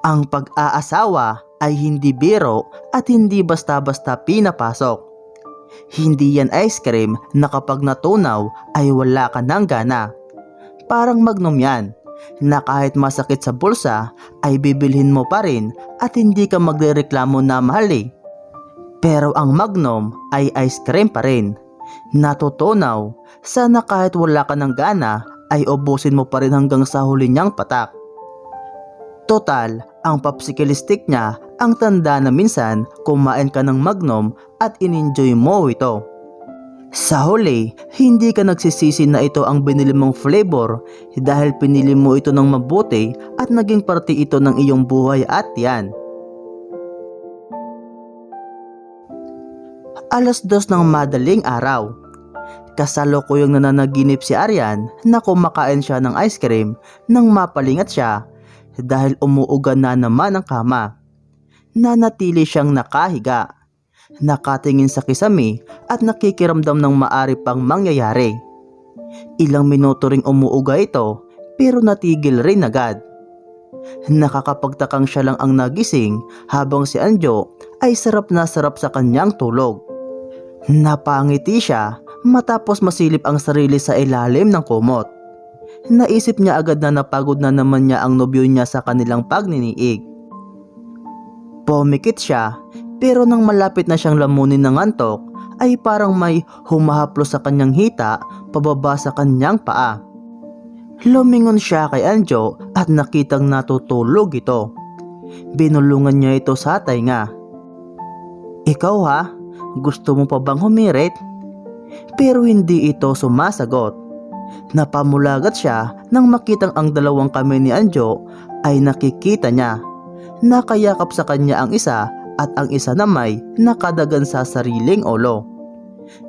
Ang pag-aasawa ay hindi biro at hindi basta-basta pinapasok. Hindi yan ice cream na kapag natunaw ay wala ka ng gana. Parang magnum yan na kahit masakit sa bulsa ay bibilhin mo pa rin at hindi ka magrereklamo na mahal eh. Pero ang magnum ay ice cream pa rin. Natutunaw, sana kahit wala ka ng gana ay ubusin mo pa rin hanggang sa huli niyang patak. Total, ang popsicle stick niya ang tanda na minsan kumain ka ng magnum at in-enjoy mo ito. Sa huli, hindi ka nagsisisi na ito ang binili mong flavor dahil pinili mo ito ng mabuti at naging parte ito ng iyong buhay at yan. Alas dos ng madaling araw. Kasalukuyang nananaginip si Aryan na kumakain siya ng ice cream nang mapalingat siya dahil umuuga na naman ang kama. Nanatili siyang nakahiga, nakatingin sa kisame at nakikiramdam ng maari pang mangyayari. Ilang minuto ring umuuga ito pero natigil rin agad. Nakakapagtakang siya lang ang nagising habang si Anjo ay sarap na sarap sa kanyang tulog. Napangiti siya matapos masilip ang sarili sa ilalim ng kumot. Naisip niya agad na napagod na naman niya ang nobyo niya sa kanilang pagniniig. Pumikit siya pero nang malapit na siyang lamunin ng antok ay parang may humahaplo sa kanyang hita pababa sa kanyang paa. Lumingon siya kay Anjo at nakitang natutulog ito. Binulungan niya ito sa tainga. Ikaw ha? Gusto mo pa bang humirit? Pero hindi ito sumasagot. Napamulagat siya nang makitang ang dalawang kamay ni Anjo ay nakikita niya. Nakayakap sa kanya ang isa at ang isa na may nakadagan sa sariling ulo.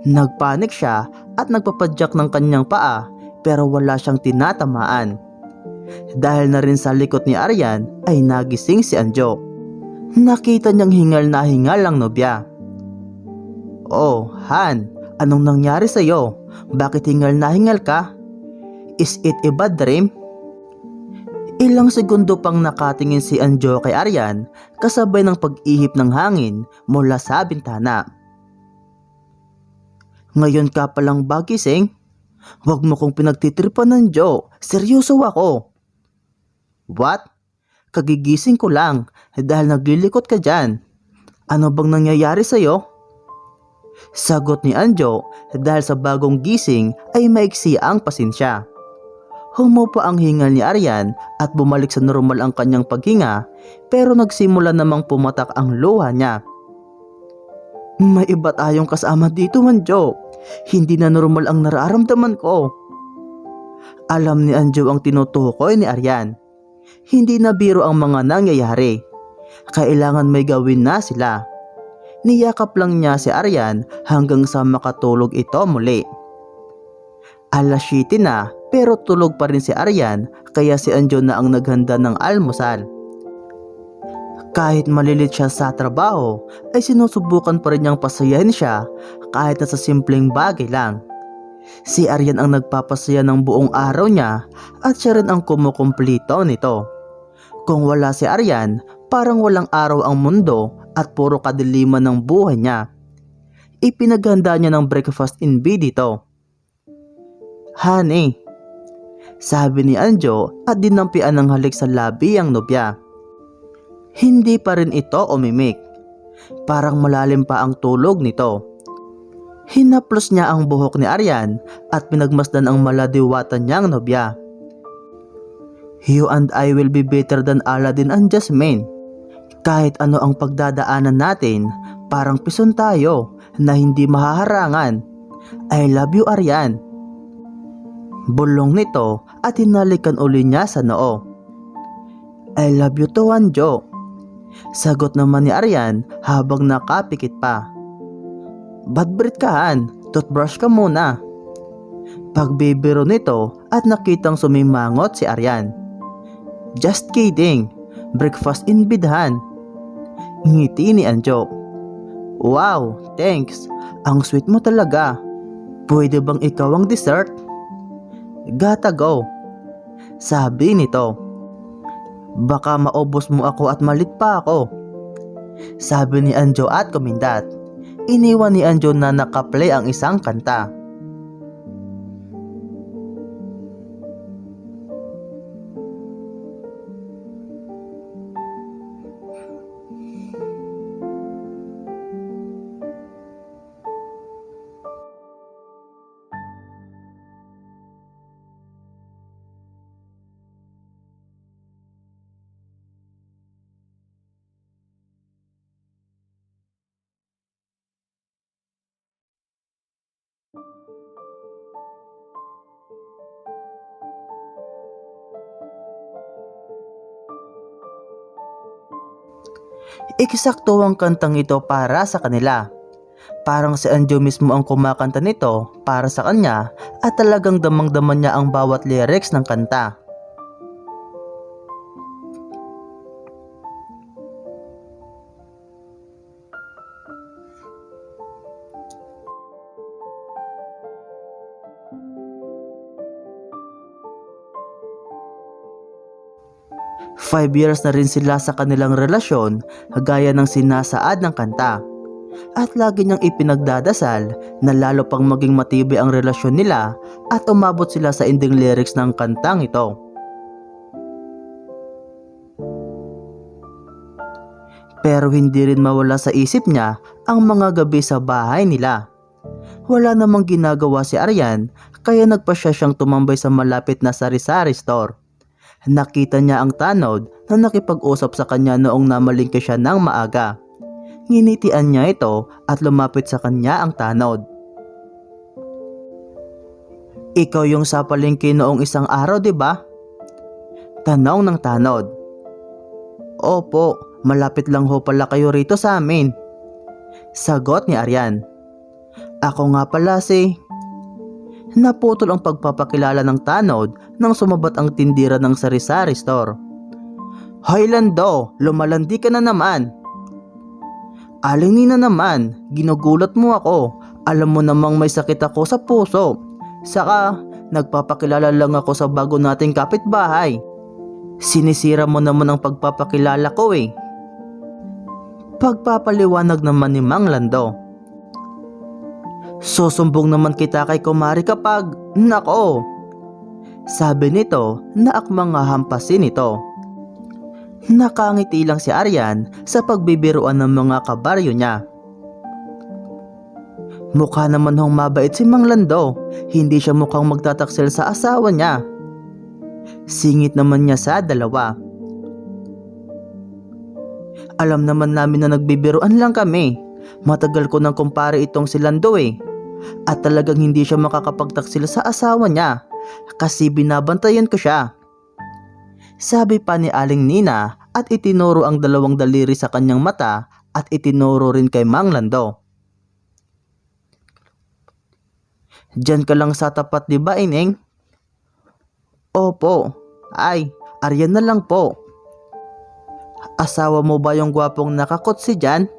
Nagpanik siya at nagpapadyak ng kanyang paa pero wala siyang tinatamaan. Dahil na rin sa likot ni Aryan ay nagising si Anjo. Nakita niyang hingal na hingal ang nobya. Oh, Han, anong nangyari sa iyo? Bakit hingal na hingal ka? Is it a bad dream? Ilang segundo pang nakatingin si Anjo kay Aryan kasabay ng pag-ihip ng hangin mula sa bintana. Ngayon ka palang bagising? Huwag mo kong pinagtitripan ng Jo. Seryoso ako. What? Kagigising ko lang dahil naglilikot ka dyan. Ano bang nangyayari sa'yo? Sagot ni Anjo dahil sa bagong gising ay maiksi ang pasensya. Humupa ang hingal ni Aryan at bumalik sa normal ang kanyang paghinga pero nagsimula namang pumatak ang luha niya. May iba tayong kasama dito, Anjo. Hindi na normal ang nararamdaman ko. Alam ni Anjo ang tinutukoy ni Aryan. Hindi na biro ang mga nangyayari. Kailangan may gawin na sila. Niyakap lang niya si Aryan hanggang sa makatulog ito muli. Alas 7 na pero tulog pa rin si Aryan kaya si Anjo na ang naghanda ng almusal. Kahit malilit siya sa trabaho ay sinusubukan pa rin niyang pasayahin siya kahit na sa simpleng bagay lang. Si Aryan ang nagpapasaya ng buong araw niya at siya rin ang kumukumplito nito. Kung wala si Aryan, parang walang araw ang mundo at puro kadiliman ng buhay niya. Ipinaghanda niya ng breakfast in bed dito. Honey, sabi ni Anjo at dinampian ng halik sa labi ang nobya. Hindi pa rin ito umimik. Parang malalim pa ang tulog nito. Hinaplos niya ang buhok ni Aryan at pinagmasdan ang maladiwatan niyang nobya. You and I will be better than Aladdin and Jasmine. Kahit ano ang pagdadaanan natin, parang pison tayo na hindi mahaharangan. I love you Aryan. Bulong nito at hinalikan uli niya sa noo. I love you to Anjo. Sagot naman ni Aryan habang nakapikit pa. Bad breath ka Han, toothbrush ka muna. Pagbibiro nito at nakitang sumimangot si Aryan. Just kidding, breakfast in bidhan. Ngiti ni Anjo. Wow, thanks. Ang sweet mo talaga. Pwede bang ikaw ang dessert? Gotta go. Sabi nito. Baka maubos mo ako at malit pa ako. Sabi ni Anjo at kumindat. Iniwan ni Anjo na nakaplay ang isang kanta. Eksakto ang kantang ito para sa kanila. Parang si Anjo mismo ang kumakanta nito para sa kanya at talagang damang-daman niya ang bawat lyrics ng kanta. Five years na rin sila sa kanilang relasyon, gaya ng sinasaad ng kanta. At lagi niyang ipinagdadasal na lalo pang maging matibay ang relasyon nila at umabot sila sa ending lyrics ng kantang ito. Pero hindi rin mawala sa isip niya ang mga gabi sa bahay nila. Wala namang ginagawa si Aryan kaya nagpa siya siyang tumambay sa malapit na sari-sari store. Nakita niya ang tanod na nakipag-usap sa kanya noong namalingke siya ng maaga. Nginitian niya ito at lumapit sa kanya ang tanod. Ikaw yung sa palengke noong isang araw, di ba? Tanong ng tanod. Opo, malapit lang ho pala kayo rito sa amin. Sagot ni Aryan. Ako nga pala si... Naputol ang pagpapakilala ng tanod nang sumabat ang tindira ng sari-sari store. Hoy Lando, lumalandi ka na naman. Aling nina naman, ginugulat mo ako. Alam mo namang may sakit ako sa puso. Saka, nagpapakilala lang ako sa bago nating kapitbahay. Sinisira mo naman ang pagpapakilala ko eh. Pagpapaliwanag naman ni Mang Lando. Susumbong naman kita kay kumari kapag, nako. Sabi nito na akmang hampasin ito. Nakangiti lang si Aryan sa pagbibiruan ng mga kabaryo niya. Mukha naman hong mabait si Mang Lando, hindi siya mukhang magtataksil sa asawa niya. Singit naman niya sa dalawa. Alam naman namin na nagbibiruan lang kami. Matagal ko nang kumpare itong si Lando eh. At talagang hindi siya makakapagtaksil sa asawa niya kasi binabantayan ko siya. Sabi pa ni Aling Nina at itinuro ang dalawang daliri sa kanyang mata at itinuro rin kay Mang Lando. Diyan ka lang sa tapat di ba Ineng? Opo. Ay, Aryan na lang po. Asawa mo ba yung gwapong nakakot si Jan?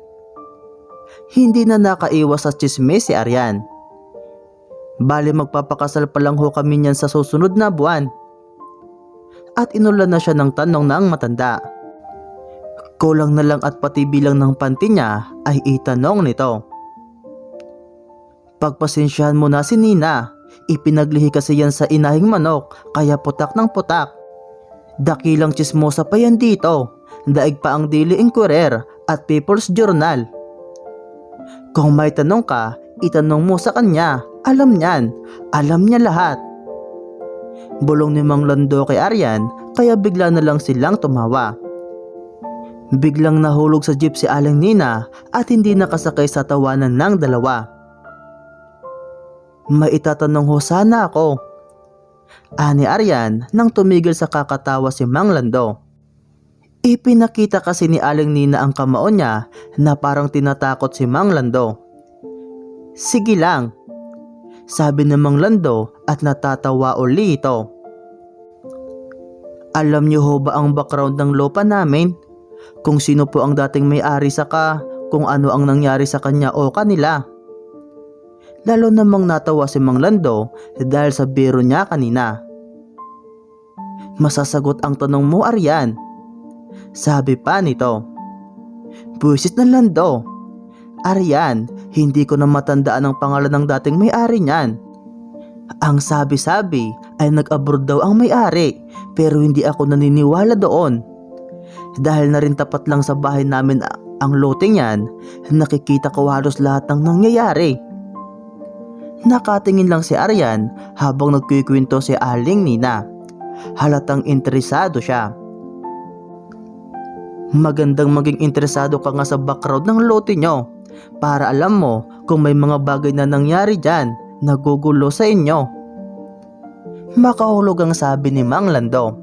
Hindi na nakaiwas sa chismis si Aryan. Bali magpapakasal pa lang ho kami niyan sa susunod na buwan. At inulan na siya ng tanong ng matanda. Kulang na lang at pati bilang ng panty niya ay itanong nito. Pagpasensyahan mo na si Nina, ipinaglihi kasi yan sa inahing manok kaya putak ng putak. Dakilang chismosa pa yan dito, daig pa ang Daily Inquirer at People's Journal. Kung may tanong ka, itanong mo sa kanya, alam niyan, alam niya lahat. Bulong ni Mang Lando kay Aryan kaya bigla na lang silang tumawa. Biglang nahulog sa jeep si Aling Nina at hindi nakasakay sa tawanan ng dalawa. May itatanong ho sana ako. Ani Aryan nang tumigil sa kakatawa si Mang Lando. Ipinakita kasi ni Aling Nina ang kamao niya na parang tinatakot si Mang Lando. Sige lang, sabi ni Mang Lando at natatawa uli ito. Alam niyo ho ba ang background ng lupa namin? Kung sino po ang dating may-ari saka kung ano ang nangyari sa kanya o kanila. Lalo namang natawa si Mang Lando dahil sa biro niya kanina. Masasagot ang tanong mo Aryan. Sabi pa nito. Buisit ng lando. Arian, hindi ko na matandaan ang pangalan ng dating may-ari niyan. Ang sabi-sabi ay nag-abroad daw ang may-ari pero hindi ako naniniwala doon. Dahil na rin tapat lang sa bahay namin ang lote niyan, nakikita ko halos lahat ng nangyayari. Nakatingin lang si Arian habang nagkikwento si Aling Nina. Halatang interesado siya. Magandang maging interesado ka nga sa background ng lote nyo para alam mo kung may mga bagay na nangyari dyan na gugulo sa inyo. Makahulog ang sabi ni Mang Lando.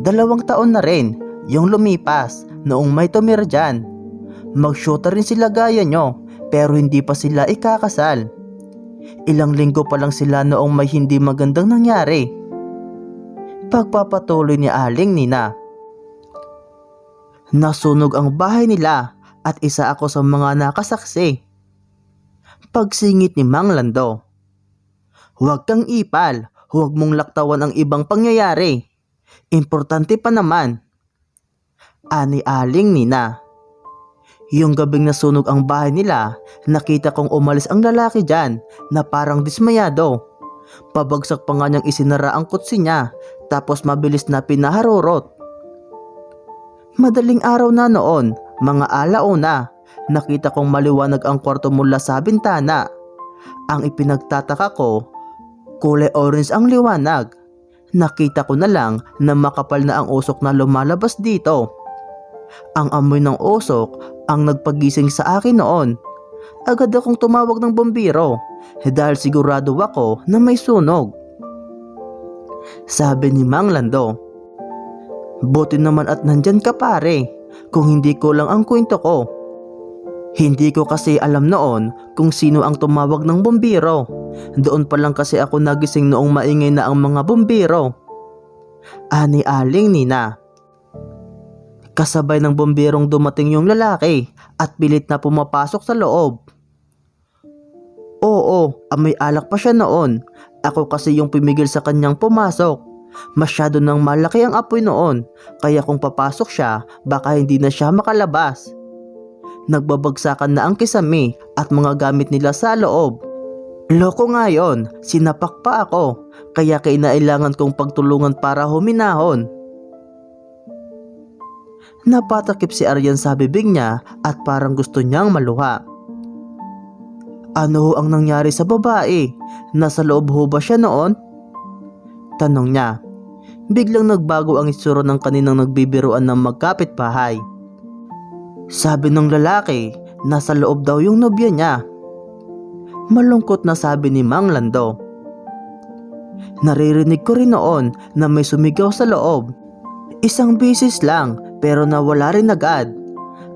Dalawang taon na rin yung lumipas noong may tumira dyan. Mag-shoota rin sila gaya nyo pero hindi pa sila ikakasal. Ilang linggo pa lang sila noong may hindi magandang nangyari. Pagpapatuloy ni Aling Nina. Nasunog ang bahay nila at isa ako sa mga nakasaksi. Pagsingit ni Mang Lando. Huwag kang ipal, huwag mong laktawan ang ibang pangyayari. Importante pa naman. Ani Aling Nina. Yung gabing nasunog ang bahay nila, nakita kong umalis ang lalaki dyan na parang dismayado. Pabagsak pa nga niyang isinara ang kutsi niya tapos mabilis na pinaharurot. Madaling araw na noon, mga alauna, nakita kong maliwanag ang kwarto mula sa bintana. Ang ipinagtataka ko, kulay orange ang liwanag. Nakita ko na lang na makapal na ang usok na lumalabas dito. Ang amoy ng usok ang nagpagising sa akin noon. Agad akong tumawag ng bombero dahil sigurado ako na may sunog. Sabi ni Mang Lando, Buti naman at nandyan ka pare, kung hindi ko lang ang kwento ko. Hindi ko kasi alam noon kung sino ang tumawag ng bombero. Doon pa lang kasi ako nagising noong maingay na ang mga bombero. Ani Aling Nina. Kasabay ng bomberong dumating yung lalaki at pilit na pumapasok sa loob. Oo, amoy alak pa siya noon. Ako kasi yung pumigil sa kanyang pumasok. Masyado nang malaki ang apoy noon, kaya kung papasok siya, baka hindi na siya makalabas. Nagbabagsakan na ang kisame at mga gamit nila sa loob. Loko nga yon, sinapak pa ako, kaya kinailangan kong pagtulungan para huminahon. Napatakip si Aryan sa bibig niya at parang gusto niyang maluha. Ano ang nangyari sa babae? Nasa loob ho ba siya noon? Tanong niya. Biglang nagbago ang itsura ng kaninang nagbibiruan ng magkapit bahay. Sabi ng lalaki, nasa loob daw yung nobya niya. Malungkot na sabi ni Mang Lando. Naririnig ko rin noon na may sumigaw sa loob. Isang bisis lang pero nawala rin agad.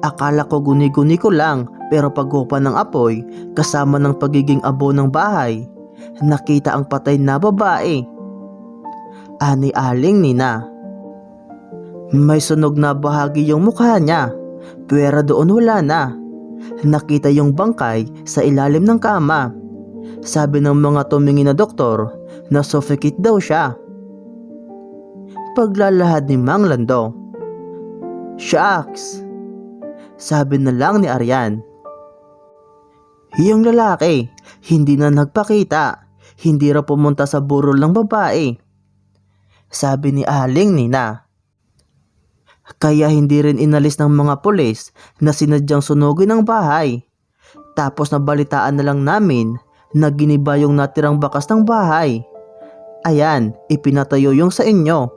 Akala ko guni-guni ko lang pero paghupa ng apoy kasama ng pagiging abo ng bahay, nakita ang patay na babae. Ani Aling Nina. May sunog na bahagi yung mukha niya, pero doon wala na. Nakita yung bangkay sa ilalim ng kama. Sabi ng mga tumingin na doktor na suffocate daw siya. Paglalahad ni Mang Lando. Shucks! Sabi na lang ni Aryan. Yung lalaki, hindi na nagpakita. Hindi raw pumunta sa burol ng babae. Sabi ni Aling Nina. Kaya hindi rin inalis ng mga pulis na sinadyang sunugin ang bahay. Tapos nabalitaan na lang namin na giniba yung natirang bakas ng bahay. Ayan, ipinatayo yung sa inyo.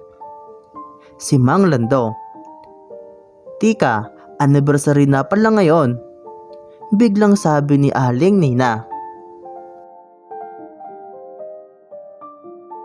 Si Mang Lando. Tika, anniversary na pala ngayon. Biglang sabi ni Aling Nina.